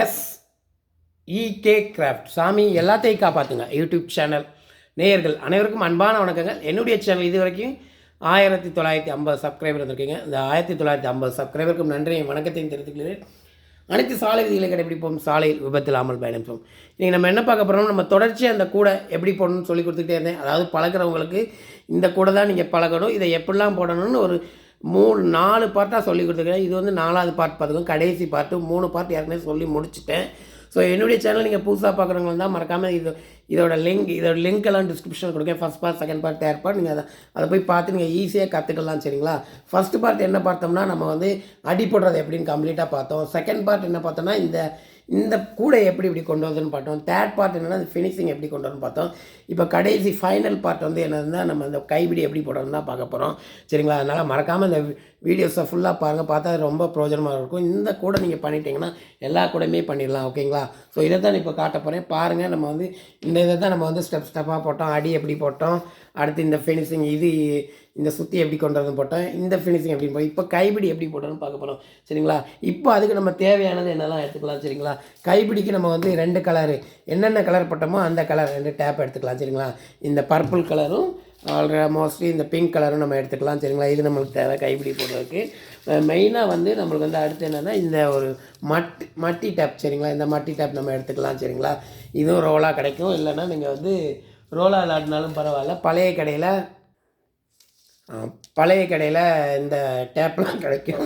S E K craft சாமி எல்லாத்தையும் காப்பாற்றுங்க யூடியூப் சேனல். நேயர்கள் அனைவருக்கும் அன்பான வணக்கங்கள். என்னுடைய சேனல் இது வரைக்கும் ஆயிரத்தி தொள்ளாயிரத்தி ஐம்பது சப்ஸ்கிரைபர் வந்திருக்கீங்க இந்த ஆயிரத்தி தொள்ளாயிரத்தி ஐம்பது சப்ஸ்கிரைபருக்கும் நன்றியும் வணக்கத்தையும் தெரிவித்துக்கிறேன் அனைத்து சாலை விதிகளை கடைபிடிப்போம். சாலையில் விபத்து இல்லாமல் பயணிப்போம். இன்றைக்கி நம்ம என்ன பார்க்க போகிறோம் நம்ம தொடர்ச்சியாக அந்த கூடை எப்படி போடணும்னு சொல்லி கொடுத்துட்டே இருந்தேன். அதாவது பழகிறவங்களுக்கு இந்த கூடை தான் நீங்கள் பழகணும். இதை எப்படிலாம் போடணும்னு ஒரு மூணு நாலு பார்ட்டாக சொல்லி கொடுத்துருக்கேன். இது வந்து நாலாவது பார்ட் பார்த்துக்கோங்க. கடைசி பார்ட்டு மூணு பார்ட் ஏற்கனவே சொல்லி முடிச்சிட்டேன். ஸோ என்னுடைய சேனல் நீங்கள் புதுசாக பார்க்குறவங்க தான் மறக்காமல் இது இதோட லிங்க் இதோட லிங்க் எல்லாம் டிஸ்கிரிப்ஷனில் கொடுக்கேன். First part second part third part நீங்கள் அதை அதை போய் பார்த்து நீங்கள் ஈஸியாக கற்றுக்கலாம் சரிங்களா? ஃபஸ்ட் பார்ட் என்ன பார்த்தோம்னா நம்ம வந்து அடி போடுறது எப்படின்னு கம்ப்ளீட்டாக பார்த்தோம். செகண்ட் பார்ட் என்ன பார்த்தோம்னா இந்த இந்த கூடை எப்படி இப்படி கொண்டு வரதுன்னு பார்த்தோம். தேர்ட் பார்ட் என்னன்னா ஃபினிஷிங் எப்படி கொண்டு வரணும்னு பார்த்தோம். இப்போ கடைசி ஃபைனல் பார்ட் வந்து என்னதுன்னா நம்ம அந்த கைபிடி எப்படி போடணும் தான் பார்க்க போகிறோம் சரிங்களா? அதனால் மறக்காமல் இந்த வீடியோஸை ஃபுல்லாக பாருங்கள் பார்த்தா அது ரொம்ப பிரயோஜனமாக இருக்கும். இந்த கூட நீங்கள் பண்ணிட்டீங்கன்னா எல்லா கூடமே பண்ணிடலாம். ஓகேங்களா? ஸோ இதை தான் இப்போ காட்ட போகிறேன் பாருங்கள் நம்ம வந்து இந்த இதை தான் நம்ம வந்து ஸ்டெப் ஸ்டெப்பாக போட்டோம். அடி எப்படி போட்டோம்? அடுத்து இந்த ஃபினிஷிங் இது இந்த சுற்றி எப்படி கொண்டு வந்து போட்டோம் இந்த ஃபினிஷிங் எப்படி போய் இப்போ கைப்பிடி எப்படி போட்டோம்னு பார்க்க போகிறோம் சரிங்களா? இப்போ அதுக்கு நம்ம தேவையானது என்னெல்லாம் எடுத்துக்கலாம் சரிங்களா? கைப்பிடிக்கு நம்ம வந்து ரெண்டு கலரு என்னென்ன கலர் போட்டோமோ அந்த கலர் ரெண்டு டேப் எடுத்துக்கலாம் சரிங்களா? இந்த பர்பிள் கலரும் ஆல்ரெடி மோஸ்ட்லி இந்த பிங்க் கலரும் நம்ம எடுத்துக்கலாம் சரிங்களா? இது நம்மளுக்கு தேவை கைப்பிடி போடுறதுக்கு. மெயினாக வந்து நம்மளுக்கு வந்து அடுத்து என்னென்னா இந்த ஒரு மட் மட்டி டேப் சரிங்களா? இந்த மட்டி டேப் நம்ம எடுத்துக்கலாம் சரிங்களா? இதுவும் ரோலாக கிடைக்கும். இல்லைன்னா நீங்கள் வந்து ரோலா விளாடினாலும் பரவாயில்ல. பழைய கடையில் பழைய கடையில் இந்த டேப்லாம் கிடைக்கும்.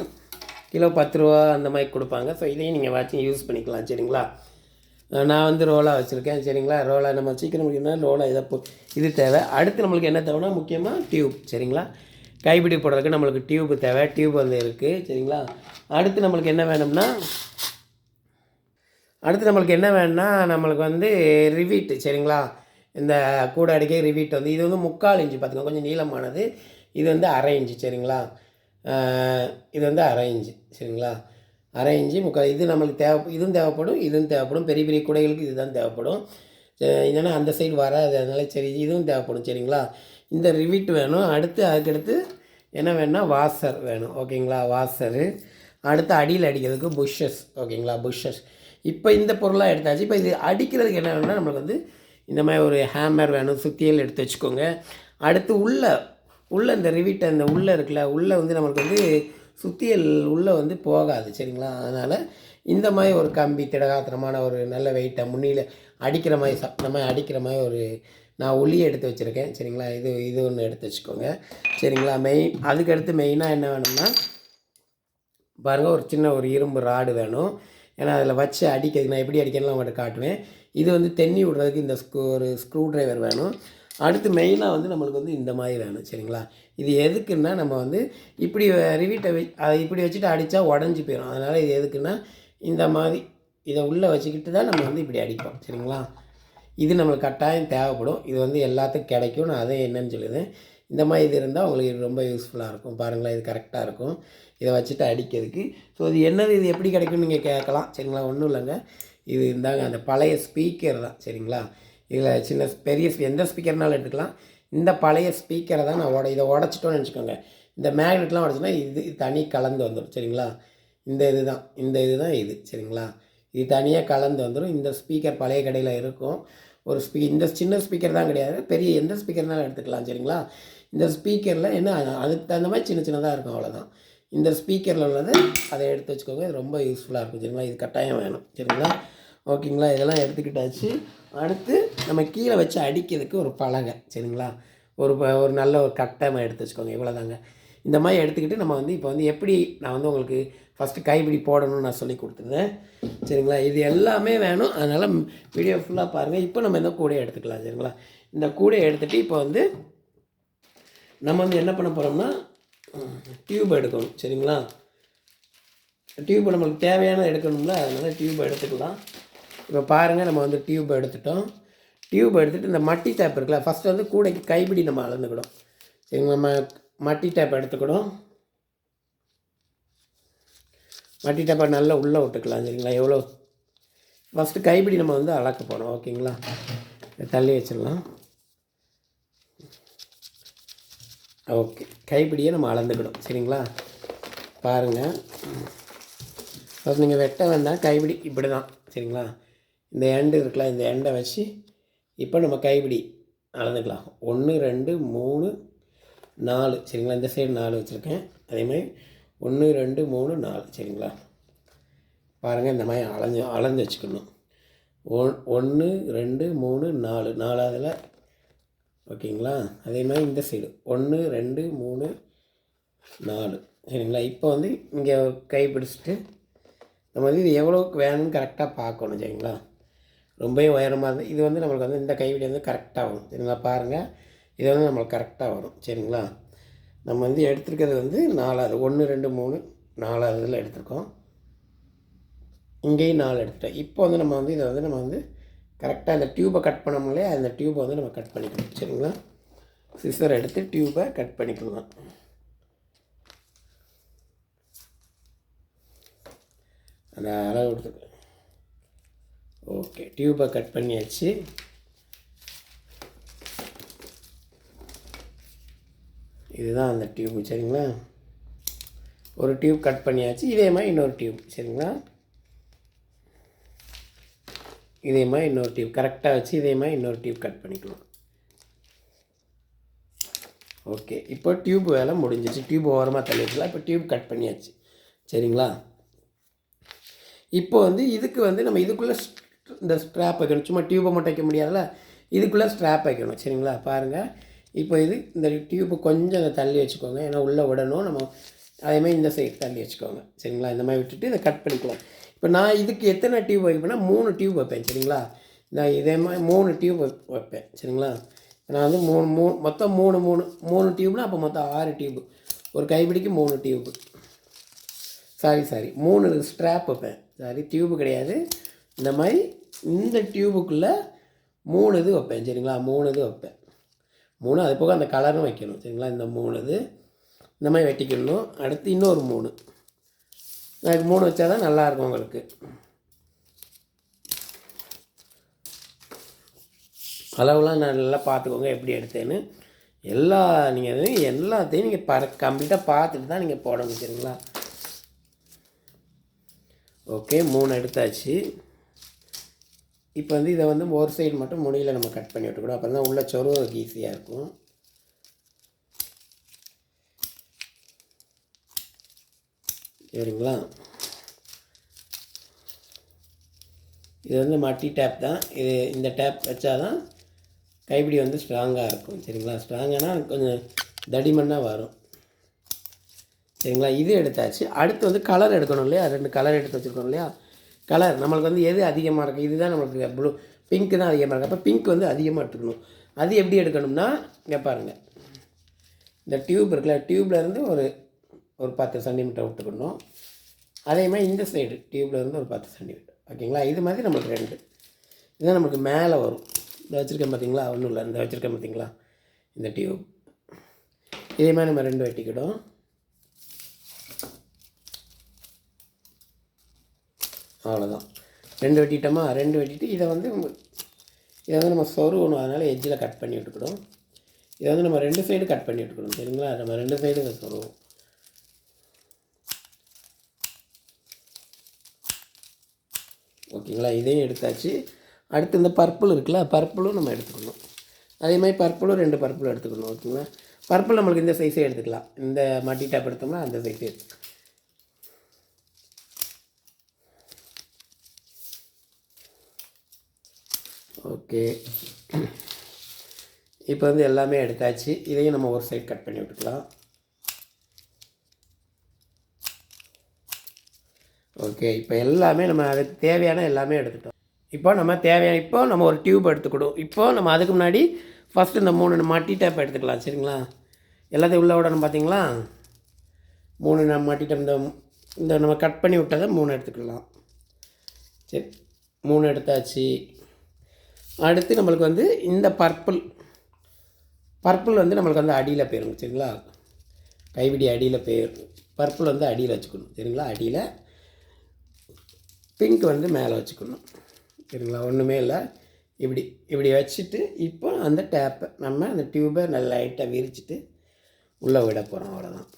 கிலோ பத்து ரூபா அந்த மாதிரி கொடுப்பாங்க. ஸோ இதையும் நீங்கள் வாட்சி யூஸ் பண்ணிக்கலாம் சரிங்களா? நான் வந்து ரோலாக வச்சுருக்கேன் சரிங்களா? ரோலா நம்ம சீக்கிரம் முடியும்னா ரோலா இதை போ இது தேவை. அடுத்து நம்மளுக்கு என்ன தேவைன்னா முக்கியமாக டியூப் சரிங்களா? கைப்பிடி போடுறதுக்கு நம்மளுக்கு டியூப் தேவை. டியூப் வந்து இருக்குது சரிங்களா? அடுத்து நம்மளுக்கு என்ன வேணும்னா அடுத்து நம்மளுக்கு என்ன வேணும்னா நம்மளுக்கு வந்து ரிவீட்டு சரிங்களா? இந்த கூட அடிக்க ரிவீட் வந்து இது வந்து முக்கால் இன்ச்சு பார்த்துக்கோங்க கொஞ்சம் நீளமானது. இது வந்து அரை இன்ச்சு சரிங்களா? இது வந்து அரை இன்ச்சு சரிங்களா? அரை இன்ச்சு முக்கால் இது நம்மளுக்கு தேவை இதுவும் தேவைப்படும் இதுவும் தேவைப்படும். பெரிய பெரிய குடைகளுக்கு இதுதான் தேவைப்படும். என்னென்னா அந்த சைடு வராது அதனால சரி இதுவும் தேவைப்படும் சரிங்களா? இந்த ரிவீட் வேணும். அடுத்து அதுக்கடுத்து என்ன வேணும்னா வாசர் வேணும் ஓகேங்களா? வாசரு அடுத்து அடியில் அடிக்கிறதுக்கு புஷ்ஷஸ் ஓகேங்களா? புஷ்ஷஸ் இப்போ இந்த பொருளாக எடுத்தாச்சு. இப்போ இது அடிக்கிறதுக்கு என்ன வேணும்னா நம்மளுக்கு வந்து இந்த மாதிரி ஒரு ஹேமர் வேணும் சுத்தியல் எடுத்து வச்சுக்கோங்க. அடுத்து உள்ளே உள்ளே இந்த ரிவிட் அந்த உள்ளே இருக்குல்ல உள்ளே வந்து நம்மளுக்கு வந்து சுத்தியல் உள்ளே வந்து போகாது சரிங்களா? அதனால் இந்த மாதிரி ஒரு கம்பி திடகாத்திரமான ஒரு நல்ல வெயிட்டை முன்னியில் அடிக்கிற மாதிரி ச மாதிரி அடிக்கிற மாதிரி ஒரு நான் ஒளி எடுத்து வச்சுருக்கேன் சரிங்களா? இது இது ஒன்று எடுத்து வச்சுக்கோங்க சரிங்களா? மெயின் அதுக்கடுத்து மெயினாக என்ன வேணும்னா பாருங்கள் ஒரு சின்ன ஒரு இரும்பு ராடு வேணும். ஏன்னா அதில் வச்சு அடிக்கிறதுக்கு நான் எப்படி அடிக்கணும்லாம் அவங்கள்ட்ட காட்டுவேன். இது வந்து தென்னி விடுறதுக்கு இந்த ஸ்க்ரூ ஒரு ஸ்க்ரூ ட்ரைவர் வேணும். அடுத்து மெயினாக வந்து நம்மளுக்கு வந்து இந்த மாதிரி வேணும் சரிங்களா? இது எதுக்குன்னா நம்ம வந்து இப்படி ரிவீட்டை வை அதை இப்படி வச்சுட்டு அடித்தா உடஞ்சி போயிடும் அதனால் இது எதுக்குன்னா இந்த மாதிரி இதை உள்ளே வச்சுக்கிட்டு தான் நம்ம வந்து இப்படி அடிப்போம் சரிங்களா? இது நம்மளுக்கு கட்டாயம் தேவைப்படும். இது வந்து எல்லாத்துக்கும் கிடைக்கும். நான் அதே என்னன்னு சொல்லுவேன் இந்த மாதிரி இது இருந்தால் உங்களுக்கு ரொம்ப யூஸ்ஃபுல்லாக இருக்கும். பாருங்களேன் இது கரெக்டாக இருக்கும். இதை வச்சுட்டு அடிக்கிறதுக்கு. ஸோ இது என்னது? இது எப்படி கிடைக்கும்னு நீங்கள் கேட்கலாம் சரிங்களா? ஒன்றும் இல்லைங்க. இது இருந்தாங்க அந்த பழைய ஸ்பீக்கர் தான் சரிங்களா? இதில் சின்ன பெரிய எந்த ஸ்பீக்கர்னாலும் எடுத்துக்கலாம். இந்த பழைய ஸ்பீக்கரை தான் நான் உட இதை உடச்சிட்டோன்னு நினச்சிக்கோங்க இந்த மேக்னெட்லாம் உடச்சுன்னா இது தனி கலந்து வந்துடும் சரிங்களா? இந்த இது தான் இந்த இது தான் இது சரிங்களா? இது தனியாக கலந்து வந்துடும் இந்த ஸ்பீக்கர் பழைய கடையில் இருக்கும். ஒரு ஸ்பீ இந்த சின்ன ஸ்பீக்கர் தான் கிடையாது. பெரிய எந்த ஸ்பீக்கர்னாலும் எடுத்துக்கலாம் சரிங்களா? இந்த ஸ்பீக்கரில் என்ன அதுக்கு தகுந்த மாதிரி சின்ன சின்னதாக இருக்கும் அவ்வளோதான் இந்த ஸ்பீக்கரில் உள்ளது அதை எடுத்து வச்சுக்கோங்க. இது ரொம்ப யூஸ்ஃபுல்லாக இருக்கும் சரிங்களா? இது கட்டாயம் வேணும் சரிங்களா? ஓகேங்களா? இதெல்லாம் எடுத்துக்கிட்டாச்சு. அடுத்து நம்ம கீழே வச்சு அடிக்கிறதுக்கு ஒரு பலகை சரிங்களா? ஒரு ப- ஒரு நல்ல ஒரு கட்டமாக எடுத்து வச்சுக்கோங்க. இவ்வளோதாங்க இந்த மாதிரி எடுத்துக்கிட்டு நம்ம வந்து இப்போ வந்து எப்படி நான் வந்து உங்களுக்கு ஃபஸ்ட்டு கைப்பிடி போடணும்னு நான் சொல்லி கொடுத்துருந்தேன். சரிங்களா? இது எல்லாமே வேணும். அதனால் வீடியோ ஃபுல்லாக பாருங்கள் இப்போ நம்ம இந்த கூடையை எடுத்துக்கலாம் சரிங்களா? இந்த கூடையை எடுத்துகிட்டு இப்போ வந்து நம்ம வந்து என்ன பண்ண போகிறோம்னா டியூப் எடுக்கணும் சரிங்களா? டியூப் நம்மளுக்கு தேவையான எடுக்கணும்ல அதனால் டியூப் எடுத்துக்கலாம். இப்போ பாருங்கள் நம்ம வந்து டியூப் எடுத்துட்டோம். டியூப் எடுத்துகிட்டு இந்த மட்டி டேப் இருக்குல்ல ஃபஸ்ட்டு வந்து கூடைக்கு கைப்பிடி நம்ம அளந்துக்கிடும் சரிங்களா நம்ம மட்டி டேப் எடுத்துக்கிடும் மட்டி டேப்பை நல்லா உள்ளே விட்டுக்கலாம் சரிங்களா எவ்வளோ? ஃபஸ்ட்டு கைப்பிடி நம்ம வந்து அளக்க போகிறோம் ஓகேங்களா? தள்ளி வச்சிடலாம். ஓகே கைப்பிடியை நம்ம அளந்துக்கிடும் சரிங்களா? பாருங்கள் ஃபஸ்ட் நீங்கள் வெட்ட வேண்டாம் கைப்பிடி இப்படி தான் சரிங்களா? இந்த எண்டு இருக்கலாம் இந்த எண்டை வச்சு இப்போ நம்ம கைப்பிடி அளந்துக்கலாம். ஒன்று ரெண்டு மூணு நாலு. சரிங்களா? இந்த சைடு நாலு வச்சுருக்கேன். அதேமாதிரி ஒன்று ரெண்டு மூணு நாலு. சரிங்களா? பாருங்கள் இந்த மாதிரி அளஞ்சு அளந்து வச்சுக்கணும். ஒன் ஒன்று ரெண்டு மூணு நாலு. நாலாவதில் ஓகேங்களா? அதே மாதிரி இந்த சைடு ஒன்று ரெண்டு மூணு நாலு. சரிங்களா? இப்போ வந்து இங்கே கை பிடிச்சிட்டு நம்ம வந்து இது எவ்வளோக்கு வேணும்னு கரெக்டாக பார்க்கணும் சரிங்களா? ரொம்பவே உயரமாக இருந்து இது வந்து நம்மளுக்கு வந்து இந்த கைவிடி வந்து கரெக்டாக வரும். சரிங்களா பாருங்கள் இது வந்து நம்மளுக்கு கரெக்டாக வரும். சரிங்களா? நம்ம வந்து எடுத்துருக்கிறது வந்து நாலாவது ஒன்று ரெண்டு மூணு நாலாவதுல எடுத்திருக்கோம். இங்கேயும் நாலு எடுத்துட்டோம். இப்போ வந்து நம்ம வந்து இதை வந்து நம்ம வந்து கரெக்டாக அந்த டியூப்பை கட் பண்ணோம்லையே அந்த டியூப்பை வந்து நம்ம கட் பண்ணிக்கணும். சரிங்களா? சிசர் எடுத்து டியூப்பை கட் பண்ணிக்கலாம். அந்த அளவு எடுத்துக்கலாம் ஓகே டியூப்பை கட் பண்ணியாச்சு. இதுதான் அந்த டியூப் சரிங்களா? ஒரு டியூப் கட் பண்ணியாச்சு இதே மாதிரி இன்னொரு டியூப் சரிங்களா? இதே மாதிரி இன்னொரு டியூப் கரெக்டாக வச்சு இதே மாதிரி இன்னொரு டியூப் கட் பண்ணிக்கலாம். ஓகே இப்போ டியூப் வேலை முடிஞ்சிச்சு. டியூப் ஓரமாக தள்ளிட்டுலாம் இப்போ டியூப் கட் பண்ணியாச்சு சரிங்களா? இப்போ வந்து இதுக்கு வந்து நம்ம இதுக்குள்ளே இந்த ஸ்ட்ராப் வைக்கணும். சும்மா டியூப்பை மட்டும் வைக்க முடியாதுல்ல? இதுக்குள்ளே ஸ்ட்ராப் வைக்கணும். சரிங்களா? பாருங்கள் இப்போ இது இந்த டியூப்பு கொஞ்சம் அதை தள்ளி வச்சுக்கோங்க. ஏன்னா உள்ளே விடணும் நம்ம அதேமாதிரி இந்த சைடு தள்ளி வச்சுக்கோங்க. சரிங்களா? இந்த மாதிரி விட்டுட்டு இதை கட் பண்ணிக்கலாம். இப்போ நான் இதுக்கு எத்தனை டியூப் வைப்பேன்னா மூணு டியூப் வைப்பேன். சரிங்களா? நான் இதே மாதிரி மூணு டியூப் வைப்பேன். சரிங்களா? நான் வந்து மூணு மூணு மொத்தம் மூணு மூணு மூணு டியூப்னா அப்போ மொத்தம் ஆறு டியூப் ஒரு கைப்பிடிக்கு மூணு டியூப் சாரி சாரி மூணு ஸ்ட்ராப் வைப்பேன். சாரி டியூப்பு கிடையாது. இந்த மாதிரி இந்த டியூபுக்குள்ளே மூணு இது வைப்பேன் சரிங்களா? மூணு இது வைப்பேன். மூணு அது போக அந்த கலரும் வைக்கணும் சரிங்களா? இந்த மூணு இது. இந்த மாதிரி வெட்டிக்கணும் அடுத்து இன்னொரு மூணு. எனக்கு மூணு வச்சா தான் நல்லாயிருக்கும் உங்களுக்கு. அளவுலாம் நான் நல்லா பார்த்துக்கோங்க எப்படி எடுத்தேன்னு. எல்லா நீங்கள் எல்லாத்தையும் நீங்கள் பர கம்ப்ளீட்டாக பார்த்துட்டு தான் நீங்கள் போடணும் சரிங்களா? ஓகே மூணு எடுத்தாச்சு. இப்போ வந்து இதை வந்து ஒரு சைடு மட்டும் முடியல நம்ம கட் பண்ணி விட்டுக்கூடும் அப்போ தான் உள்ள சொருவதுக்கு ஈஸியாக இருக்கும். சரிங்களா? இது வந்து மட்டி டேப் தான். இது இந்த டேப் வச்சா தான் கைப்பிடி வந்து ஸ்ட்ராங்காக இருக்கும். சரிங்களா? ஸ்ட்ராங்கானா கொஞ்சம் தடிமண்ணாக வரும். சரிங்களா? இது எடுத்தாச்சு. அடுத்து வந்து கலர் எடுக்கணும் இல்லையா? ரெண்டு கலர் எடுத்து வச்சுருக்கோம் இல்லையா? கலர் நம்மளுக்கு வந்து எது அதிகமாக இருக்குது இதுதான் நம்மளுக்கு ப்ளூ பிங்க்கு தான் அதிகமாக இருக்குது அப்போ பிங்க் வந்து அதிகமாக எடுத்துக்கணும். அது எப்படி எடுக்கணும்னா இங்கே பாருங்கள் இந்த டியூப் இருக்குல்ல டியூப்லேருந்து ஒரு ஒரு பத்து சென்டிமீட்டர் விட்டுக்கணும். அதே மாதிரி இந்த சைடு டியூப்லேருந்து ஒரு பத்து சென்டிமீட்டர் ஓகேங்களா? இது மாதிரி நம்மளுக்கு ரெண்டு. இதுதான் நம்மளுக்கு மேலே வரும். இந்த வச்சுருக்கேன் பார்த்தீங்களா ஒன்றும் இல்லை. இந்த வச்சுருக்கேன் பார்த்தீங்களா இந்த டியூப் இதே மாதிரி நம்ம ரெண்டு வெட்டிக்கிடும் அவ்வளோதான் ரெண்டு வெட்டிட்டோமா? ரெண்டு வெட்டிட்டு இதை வந்து இதை வந்து நம்ம சொருகணும் அதனால் எஜ்ஜில் கட் பண்ணி விட்டுக்கணும். இதை வந்து நம்ம ரெண்டு சைடு கட் பண்ணி விட்டுக்கணும் சரிங்களா? நம்ம ரெண்டு சைடு இதை சொருவோம் ஓகேங்களா? இதையும் எடுத்தாச்சு. அடுத்து இந்த பர்பிள் இருக்குல்ல பர்பிளும் நம்ம எடுத்துக்கணும். அதே மாதிரி பர்பிளும் ரெண்டு பர்பிளும் எடுத்துக்கணும் ஓகேங்களா? பர்பிள் நம்மளுக்கு இந்த சைஸே எடுத்துக்கலாம். இந்த மட்டி டேப் எடுத்தோம்னா அந்த சைஸே எடுத்துக்கலாம். ஓகே. இப்போ வந்து எல்லாமே எடுத்தாச்சு. இதையும் நம்ம ஒரு சைடு கட் பண்ணி விட்டுக்கலாம். ஓகே இப்போ எல்லாமே நம்ம அதுக்கு தேவையான எல்லாமே எடுத்துட்டோம். இப்போ நம்ம தேவையான இப்போ நம்ம ஒரு டியூப் எடுத்துக்கிடும் இப்போ நம்ம அதுக்கு முன்னாடி ஃபஸ்ட்டு இந்த மூணு மட்டி டேப் எடுத்துக்கலாம் சரிங்களா? எல்லாத்தையும் உள்ள விடணும் பார்த்தீங்களா மூணு நம்ம மட்டி இந்த இந்த நம்ம கட் பண்ணி விட்டதை மூணு எடுத்துக்கலாம். சரி மூணு எடுத்தாச்சு. அடுத்து நம்மளுக்கு வந்து இந்த பர்பிள் பர்பிள் வந்து நம்மளுக்கு வந்து அடியில் போயிடும் சரிங்களா? கைவிடி அடியில் போயிடும் பர்பிள் வந்து அடியில் வச்சுக்கணும் சரிங்களா? அடியில் பிங்க் வந்து மேலே வச்சுக்கணும் சரிங்களா? ஒன்றுமே இல்லை. இப்படி இப்படி வச்சுட்டு இப்போ அந்த டேப்பை நம்ம அந்த டியூப்பை நல்லா லைட்டாக விரிச்சிட்டு உள்ளே விட போகிறோம் அவ்வளோதான்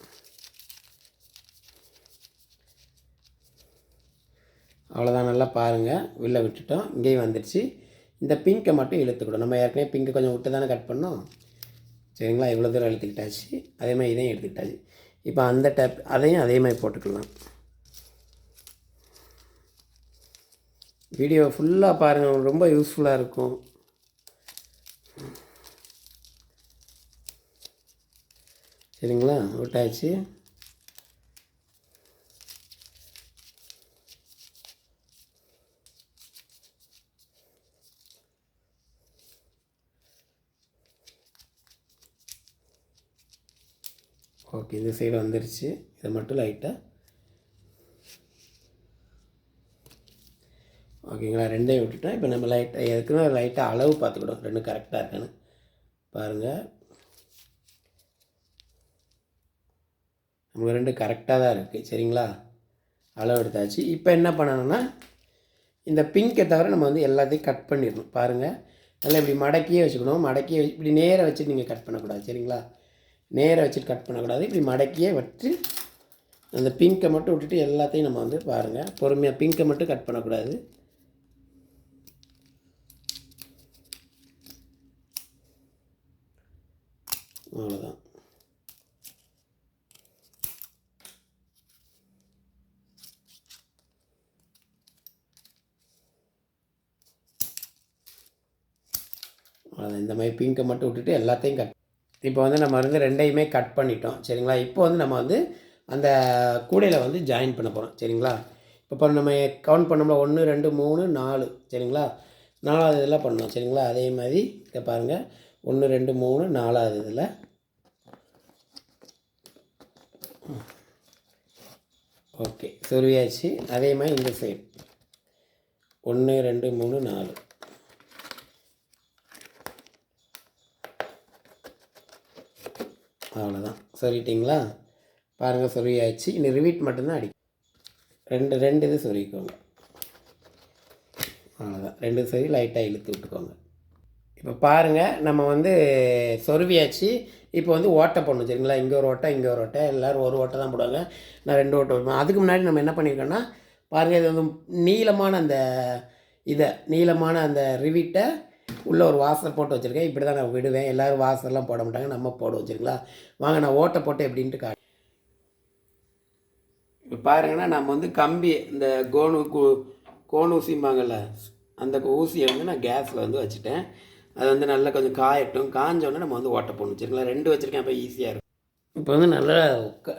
அவ்வளோதான் நல்லா பாருங்கள் உள்ளே விட்டுட்டோம் இங்கேயும் வந்துடுச்சு இந்த பிங்கை மட்டும் இழுத்துக்கணும். நம்ம ஏற்கனவே பிங்கை கொஞ்சம் விட்டு தானே கட் பண்ணோம். சரிங்களா? இவ்வளோ தூரம் இழுத்துக்கிட்டாச்சு. அதே மாதிரி இதையும் எடுத்துக்கிட்டாச்சு. இப்போ அந்த டேப் அதையும் அதே மாதிரி போட்டுக்கலாம். வீடியோ ஃபுல்லாக பாருங்கள் ரொம்ப யூஸ்ஃபுல்லாக இருக்கும். சரிங்களா? விட்டாச்சு. ஓகே இந்த சைடு வந்துருச்சு. இதை மட்டும் லைட்டாக ஓகேங்களா ரெண்டையும் விட்டுட்டோம் இப்போ நம்ம லைட்டாக எதுக்குன்னா லைட்டாக அளவு பார்த்துக்கிடும் ரெண்டும் கரெக்டாக இருக்குன்னு. பாருங்கள் நம்மளுக்கு ரெண்டு கரெக்டாக தான் இருக்குது சரிங்களா? அளவு எடுத்தாச்சு. இப்போ என்ன பண்ணணும்னா இந்த பிங்கை தவிர நம்ம வந்து எல்லாத்தையும் கட் பண்ணிடணும். பாருங்கள் நல்லா இப்படி மடக்கியே வச்சுக்கணும். மடக்கியே இப்படி நேராக வச்சு நீங்கள் கட் பண்ணக்கூடாது. சரிங்களா? நேராக வச்சுட்டு கட் பண்ணக்கூடாது. இப்படி மடக்கியே வச்சு அந்த பிங்கை மட்டும் விட்டுட்டு எல்லாத்தையும் நம்ம வந்து பாருங்கள் பொறுமையாக பிங்கை மட்டும் கட் பண்ணக்கூடாது. அவ்வளோதான் அவ்வளோதான் இந்த மாதிரி பிங்கை மட்டும் விட்டுட்டு எல்லாத்தையும் கட் இப்போ வந்து நம்ம வந்து ரெண்டையுமே கட் பண்ணிட்டோம் சரிங்களா? இப்போ வந்து நம்ம வந்து அந்த கூடையில் வந்து ஜாயின் பண்ண போகிறோம் சரிங்களா? இப்போ நம்ம கவுண்ட் பண்ணோம்ல ஒன்று ரெண்டு மூணு நாலு சரிங்களா? நாலாவது இதில் பண்ணோம் சரிங்களா? அதே மாதிரி இதை பாருங்கள் ஒன்று ரெண்டு மூணு நாலாவது இதில். ஓகே சொருவியாச்சு. அதே மாதிரி இந்த சைடு ஒன்று ரெண்டு மூணு நாலு. அவ்வளோதான் சொல்லிட்டிங்களா? பாருங்கள் சொருவியாச்சு இனி ரிவீட் மட்டும்தான் அடி ரெண்டு ரெண்டு இது சொருவிக்கோங்க அவ்வளோதான் ரெண்டு சொருவி லைட்டாக இழுத்து விட்டுக்கோங்க. இப்போ பாருங்கள் நம்ம வந்து சொருவியாச்சு. இப்போ வந்து ஓட்டை போடணும் சரிங்களா? இங்கே ஒரு ஓட்டை இங்கே ஒரு ஓட்டை. எல்லோரும் ஒரு ஓட்டை தான் போடுவாங்க. நான் ரெண்டு ஓட்டை போடுவேன். அதுக்கு முன்னாடி நம்ம என்ன பண்ணியிருக்கோன்னா பாருங்கள் இது வந்து நீளமான அந்த இதை நீளமான அந்த ரிவீட்டை உள்ளே ஒரு வாசல் போட்டு வச்சுருக்கேன். இப்படி தான் நான் விடுவேன். எல்லோரும் வாசல்லாம் போட மாட்டாங்க. நம்ம போட வச்சுருக்கலாம் வாங்க நான் ஓட்டை போட்டு எப்படின்ட்டு கா இப்போ பாருங்கன்னா நம்ம வந்து கம்பி இந்த கோனு கு ஊசிம்பாங்கல்ல ஊசிம்பாங்கள்ல அந்த ஊசியை வந்து நான் கேஸில் வந்து வச்சுட்டேன். அது வந்து நல்லா கொஞ்சம் காயட்டும். காஞ்சோடனே நம்ம வந்து ஓட்டை போடணும். வச்சுருக்கலாம் ரெண்டு வச்சுருக்கேன். அப்போ ஈஸியாக இருக்கும். இப்போ வந்து நல்லா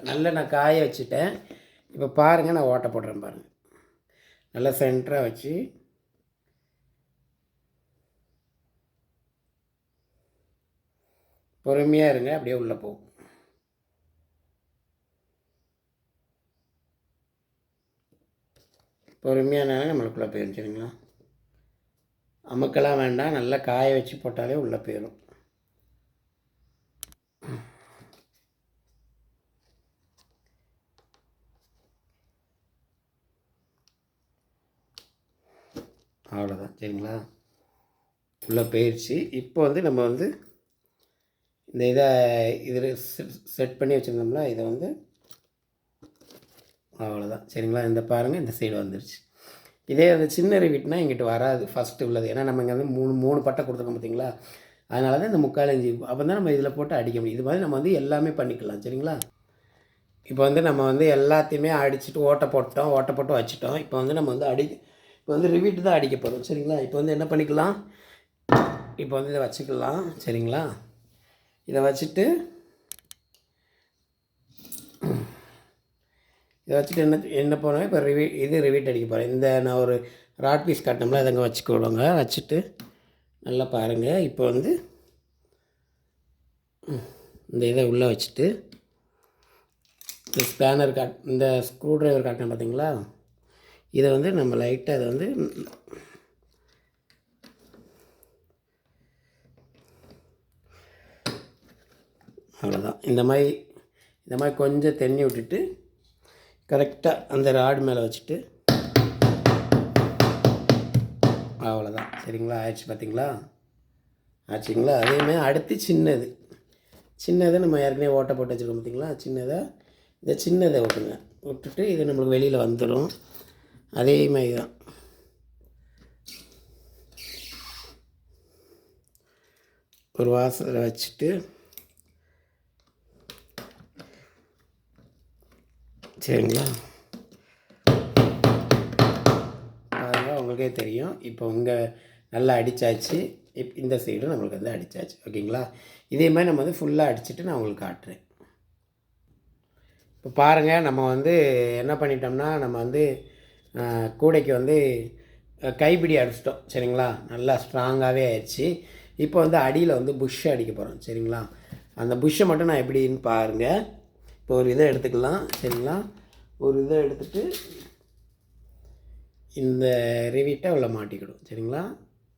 நல்லா நான் காய வச்சுட்டேன். இப்போ பாருங்கள் நான் ஓட்டை போடுறேன் பாருங்கள் நல்லா சென்டராக வச்சு பொறுமையாக இருங்க அப்படியே உள்ளே போகும் பொறுமையானாலே நம்மளுக்குள்ளே போயிருச்சுங்களா? அமுக்கெல்லாம் வேண்டாம் நல்லா காய வச்சு போட்டாலே உள்ளே போயிடும் அவ்வளோதான் சரிங்களா? உள்ளே போயிடுச்சு இப்போ வந்து நம்ம வந்து இந்த இதை இது செட் பண்ணி வச்சுருந்தோம்ல இதை வந்து அவ்வளோதான். சரிங்களா? இந்த பாருங்கள் இந்த சைடு வந்துருச்சு. இதே அந்த சின்ன ரிவிட்னா எங்கிட்ட வராது ஃபஸ்ட்டு உள்ளது. ஏன்னா நம்ம இங்கே வந்து மூணு மூணு பட்டை கொடுத்துருக்கோம் பார்த்தீங்களா? அதனால தான் இந்த முக்கால் இஞ்சி அப்போ தான் நம்ம இதில் போட்டு அடிக்க முடியும். இது மாதிரி நம்ம வந்து எல்லாமே பண்ணிக்கலாம் சரிங்களா? இப்போ வந்து நம்ம வந்து எல்லாத்தையுமே அடிச்சுட்டு ஓட்டை போட்டோம் ஓட்டை போட்டு வச்சுட்டோம். இப்போ வந்து நம்ம வந்து அடி இப்போ வந்து ரிவிட்டு தான் அடிக்க போகிறோம் சரிங்களா? இப்போ வந்து என்ன பண்ணிக்கலாம்? இப்போ வந்து இதை வச்சுக்கலாம் சரிங்களா? இதை வச்சுட்டு இதை வச்சுட்டு என்ன என்ன போனோம் இப்போ ரிவீ இது ரிவீட் அடிக்க போகிறேன் இந்த நான் ஒரு ராட் பீஸ் காட்டினோம்ல அதங்க வச்சுக்கொள்ளுங்க வச்சுட்டு நல்லா பாருங்கள் இப்போ வந்து இந்த இதை உள்ளே வச்சுட்டு இந்த ஸ்பேனர் காட் இந்த ஸ்க்ரூ ட்ரைவர் காட்டினேன் பார்த்தீங்களா இதை வந்து நம்ம லைட்டாக இதை வந்து அவ்வளோதான் இந்த மாதிரி இந்த மாதிரி கொஞ்சம் தண்ணி விட்டுட்டு கரெக்டாக அந்த ராடு மேலே வச்சுட்டு அவ்வளோதான் சரிங்களா? ஆயிடுச்சு பார்த்தீங்களா ஆச்சுங்களா? அதேமாதிரி அடுத்து சின்னது. சின்னதை நம்ம ஏற்கனவே ஓட்டை போட்டு வச்சுருக்கோம் பார்த்தீங்களா சின்னதாக இந்த சின்னதை விட்டுங்க விட்டுட்டு இது நம்மளுக்கு வெளியில் வந்துடும் அதே மாதிரி தான். ஒரு வாசலில் வச்சுட்டு சரிங்களா? அதெல்லாம் உங்களுக்கே தெரியும். இப்போ உங்கள் நல்லா அடித்தாச்சு இப் இந்த சைடும் நம்மளுக்கு வந்து அடித்தாச்சு ஓகேங்களா? இதே மாதிரி நம்ம வந்து ஃபுல்லாக அடிச்சுட்டு நான் உங்களுக்கு காட்டுறேன். இப்போ பாருங்கள் நம்ம வந்து என்ன பண்ணிட்டோம்னா நம்ம வந்து கூடைக்கு வந்து கைப்பிடி அடிச்சிட்டோம். சரிங்களா? நல்லா ஸ்ட்ராங்காகவே ஆயிடுச்சு இப்போ வந்து அடியில் வந்து புஷ்ஷை அடிக்க போகிறோம் சரிங்களா? அந்த புஷ்ஷை மட்டும் நான் எப்படின்னு பாருங்கள் இப்போ ஒரு இதை எடுத்துக்கலாம் சரிங்களா? ஒரு இதை எடுத்துட்டு இந்த ரிவிட்டை உள்ள மாட்டிக்கிடும் சரிங்களா?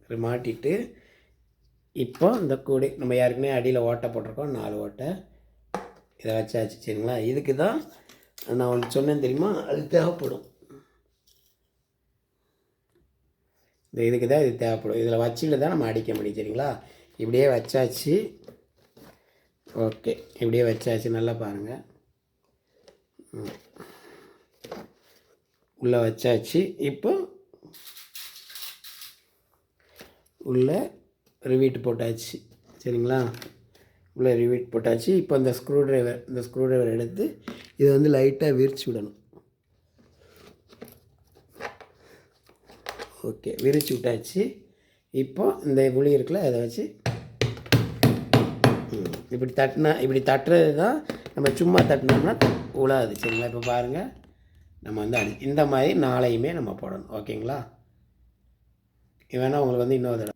மாட்டிட்டு இப்போ இந்த கூடை நம்ம ஏற்கனவே அடியில் ஓட்டை போட்டிருக்கோம் நாலு ஓட்டை. இதை வச்சாச்சு சரிங்களா? இதுக்கு தான் நான் ஒன்று சொன்னேன் தெரியுமா? அது தேவைப்படும். இந்த இதுக்கு தான் இது தேவைப்படும். இதில் வச்சுட்டு தான் நம்ம அடிக்க முடியும் சரிங்களா? இப்படியே வச்சாச்சு. ஓகே இப்படியே வச்சாச்சு நல்லா பாருங்கள் உள்ளே வச்சாச்சு. இப்போ உள்ளே ரிவீட் போட்டாச்சு. சரிங்களா? உள்ளே ரிவீட் போட்டாச்சு. இப்போ இந்த ஸ்க்ரூ ட்ரைவர் இந்த ஸ்க்ரூ ட்ரைவர் எடுத்து இதை வந்து லைட்டாக விரிச்சு விடணும். ஓகே விரிச்சு விட்டாச்சு. இப்போ இந்த புளி இருக்குல்ல அதை வச்சு இப்படி தட்டினா இப்படி தட்டுறது தான் நம்ம சும்மா தட்டினோம்னா உழாது சரிங்களா? இப்போ பாருங்கள் நம்ம வந்து அடி இந்த மாதிரி நாளையுமே நம்ம போடணும். ஓகேங்களா? இது வேணால் உங்களுக்கு வந்து இன்னொரு தடவை.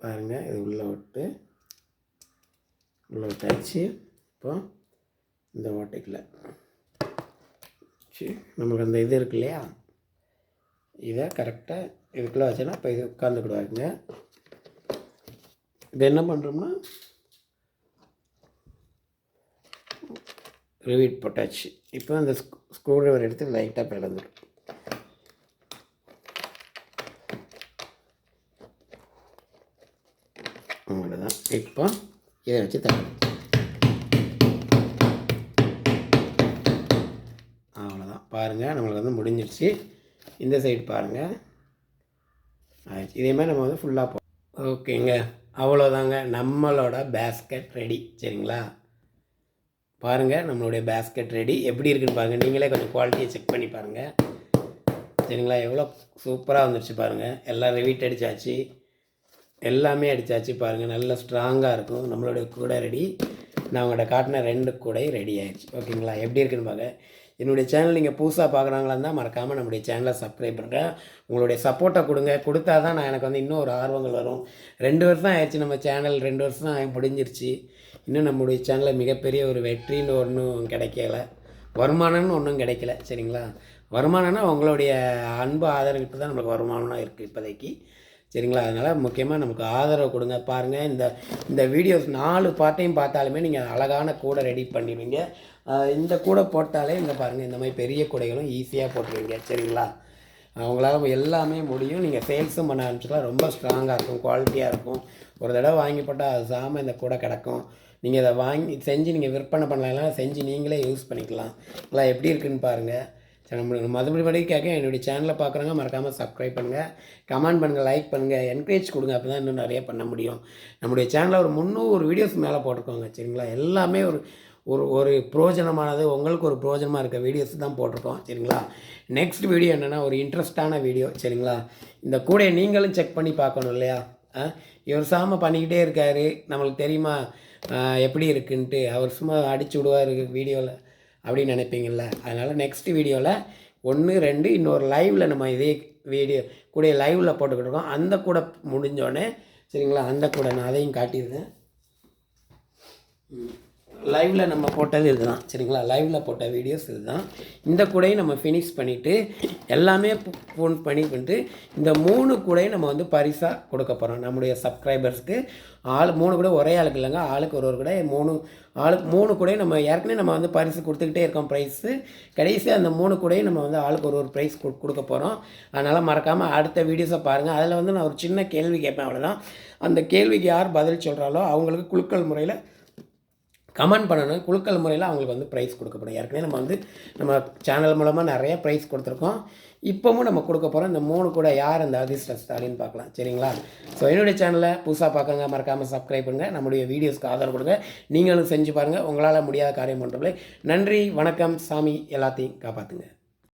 பாருங்கள் இது உள்ளே விட்டு உள்ளே விட்டாச்சு இப்போ இந்த ஓட்டைக்கில் சரி நம்மளுக்கு அந்த இது இருக்கு இல்லையா? இதை கரெக்டாக இதுக்குள்ளே வச்சோன்னா இப்போ இது உட்காந்துக்கிடுவாருங்க இது என்ன பண்ணுறோம்னா ரிவீட் போட்டாச்சு இப்போ அந்த ஸ்க்ரூ ட்ரைவர் எடுத்து லைட்டாக பிளந்துடும் அவ்வளோதான் இப்போ இதை வச்சு தரணும் அவ்வளோதான் பாருங்கள் நம்மளுக்கு வந்து முடிஞ்சிடுச்சு இந்த சைடு பாருங்கள் ஆயிடுச்சு. இதே மாதிரி நம்ம வந்து ஃபுல்லாக போ ஓகேங்க. அவ்வளோதாங்க நம்மளோட பேஸ்கெட் ரெடி சரிங்களா? பாருங்கள் நம்மளுடைய பேஸ்கெட் ரெடி எப்படி இருக்குன்னு பாருங்கள் நீங்களே கொஞ்சம் குவாலிட்டியை செக் பண்ணி பாருங்கள் சரிங்களா? எவ்வளோ சூப்பராக வந்துருச்சு பாருங்கள் எல்லாம் ரிவீட் அடித்தாச்சு எல்லாமே அடித்தாச்சு பாருங்கள் நல்ல ஸ்ட்ராங்காக இருக்கும். நம்மளுடைய கூடை ரெடி நான் உங்கள்கிட்ட காட்டின ரெண்டு கூடை ரெடி ஆயிடுச்சு. ஓகேங்களா? எப்படி இருக்குன்னு பாருங்கள் என்னுடைய சேனல் நீங்கள் புதுசாக பார்க்குறாங்களா இருந்தால் மறக்காமல் நம்முடைய சேனலை சப்ஸ்கிரைப் பண்ணுறேன் உங்களுடைய சப்போர்ட்டை கொடுங்க. கொடுத்தா தான் நான் எனக்கு வந்து இன்னும் ஒரு ஆர்வங்கள் வரும். ரெண்டு வருஷம் ஆயிடுச்சு நம்ம சேனல் ரெண்டு வருஷம் முடிஞ்சிருச்சு. இன்னும் நம்முடைய சேனலில் மிகப்பெரிய ஒரு வெற்றின்னு ஒன்றும் கிடைக்கல. வருமானம்னு ஒன்றும் கிடைக்கல சரிங்களா? வருமானம்னா உங்களுடைய அன்பு ஆதரவுக்கு தான் நம்மளுக்கு வருமானம் இருக்குது இப்போதைக்கு சரிங்களா? அதனால் முக்கியமாக நமக்கு ஆதரவு கொடுங்க. பாருங்கள் இந்த இந்த வீடியோஸ் நாலு பார்ட்டையும் பார்த்தாலுமே நீங்கள் அழகான கூடை ரெடி பண்ணிடுவீங்க. இந்த கூடை போட்டாலே இங்கே பாருங்கள் இந்த மாதிரி பெரிய கூடைகளும் ஈஸியாக போட்டுருவீங்க சரிங்களா? அவங்களால எல்லாமே முடியும். நீங்கள் சேல்ஸும் பண்ண ஆரம்பிச்சிக்கலாம். ரொம்ப ஸ்ட்ராங்காக இருக்கும் குவாலிட்டியாக இருக்கும். ஒரு தடவை வாங்கி போட்டால் அது சாமல் இந்த கூடை கிடக்கும். நீங்கள் இதை வாங்கி செஞ்சு நீங்கள் விற்பனை பண்ணலாம் செஞ்சு நீங்களே யூஸ் பண்ணிக்கலாம். எல்லாம் எப்படி இருக்குன்னு பாருங்கள் சரி நம்மளுக்கு மறுபடி கேட்க என்னுடைய சேனலை பார்க்குறவங்க மறக்காமல் சப்ஸ்கிரைப் பண்ணுங்கள் கமெண்ட் பண்ணுங்கள் லைக் பண்ணுங்கள் என்கரேஜ் கொடுங்க அப்போ தான் இன்னும் நிறைய பண்ண முடியும். நம்முடைய சேனலில் ஒரு முந்நூறு வீடியோஸ் மேலே போட்டிருக்கோங்க சரிங்களா? எல்லாமே ஒரு ஒரு ஒரு பிரோஜனமானது உங்களுக்கு ஒரு பிரோஜனமாக இருக்க வீடியோஸ் தான் போட்டிருக்கோம் சரிங்களா? நெக்ஸ்ட் வீடியோ என்னென்னா ஒரு இன்ட்ரெஸ்டான வீடியோ சரிங்களா? இந்த கூடையை நீங்களும் செக் பண்ணி பார்க்கணும் இல்லையா? ஆ? இவர் சாம பண்ணிக்கிட்டே இருக்காரு. நம்மளுக்கு தெரியுமா? எப்படி இருக்குன்ட்டு அவர் சும்மா அடிச்சு விடுவார் வீடியோவில் அப்படின்னு நினைப்பீங்கள்ல அதனால் நெக்ஸ்ட் வீடியோவில் ஒன்று ரெண்டு இன்னொரு லைவில் நம்ம இதே வீடியோ கூட லைவில் போட்டுக்கிட்டு இருக்கோம். அந்த கூட முடிஞ்சோடனே சரிங்களா? அந்த கூட நான் அதையும் காட்டியிருந்தேன் லைவில் நம்ம போட்டது இதுதான். சரிங்களா? லைவில் போட்ட வீடியோஸ் இதுதான். இந்த கூடையும் நம்ம ஃபினிஷ் பண்ணிவிட்டு எல்லாமே ஃபோன் பண்ணி பண்ணிட்டு இந்த மூணு கூடையும் நம்ம வந்து பரிசாக கொடுக்க போகிறோம் நம்முடைய சப்ஸ்கிரைபர்ஸ்க்கு ஆள் மூணு கூட ஒரே ஆளுக்கு இல்லைங்க. ஆளுக்கு ஒரு ஒரு கூட மூணு ஆளுக்கு மூணு கூடையும் நம்ம ஏற்கனவே நம்ம வந்து பரிசு கொடுத்துக்கிட்டே இருக்கோம் ப்ரைஸு கடைசியாக அந்த மூணு கூடையும் நம்ம வந்து ஆளுக்கு ஒரு ஒரு ப்ரைஸ் கொடுக்க போகிறோம் அதனால் மறக்காமல் அடுத்த வீடியோஸை பாருங்கள் அதில் வந்து நான் ஒரு சின்ன கேள்வி கேட்பேன் அவ்வளோதான் அந்த கேள்விக்கு யார் பதில் சொல்கிறாலோ அவங்களுக்கு குழுக்கள் முறையில் கமெண்ட் பண்ணணும். குழுக்கள் முறையில் அவங்களுக்கு வந்து ப்ரைஸ் கொடுக்கப்படும். ஏற்கனவே நம்ம வந்து நம்ம சேனல் மூலமாக நிறைய ப்ரைஸ் கொடுத்துருக்கோம். இப்போவும் நம்ம கொடுக்க போகிறோம் இந்த மூணு கூட யார் அந்த அதிர்ஷ்டஸ்தாலின்னு பார்க்கலாம். சரிங்களா? ஸோ என்னுடைய சேனலை புதுசாக பார்க்கங்க மறக்காமல் சப்ஸ்கிரைப் பண்ணுங்கள் நம்முடைய வீடியோஸ்க்கு ஆதரவு கொடுங்க. நீங்களும் செஞ்சு பாருங்கள் உங்களால் முடியாத காரியம் பண்ணுறவங்களே நன்றி வணக்கம் சாமி எல்லாத்தையும் காப்பாற்றுங்க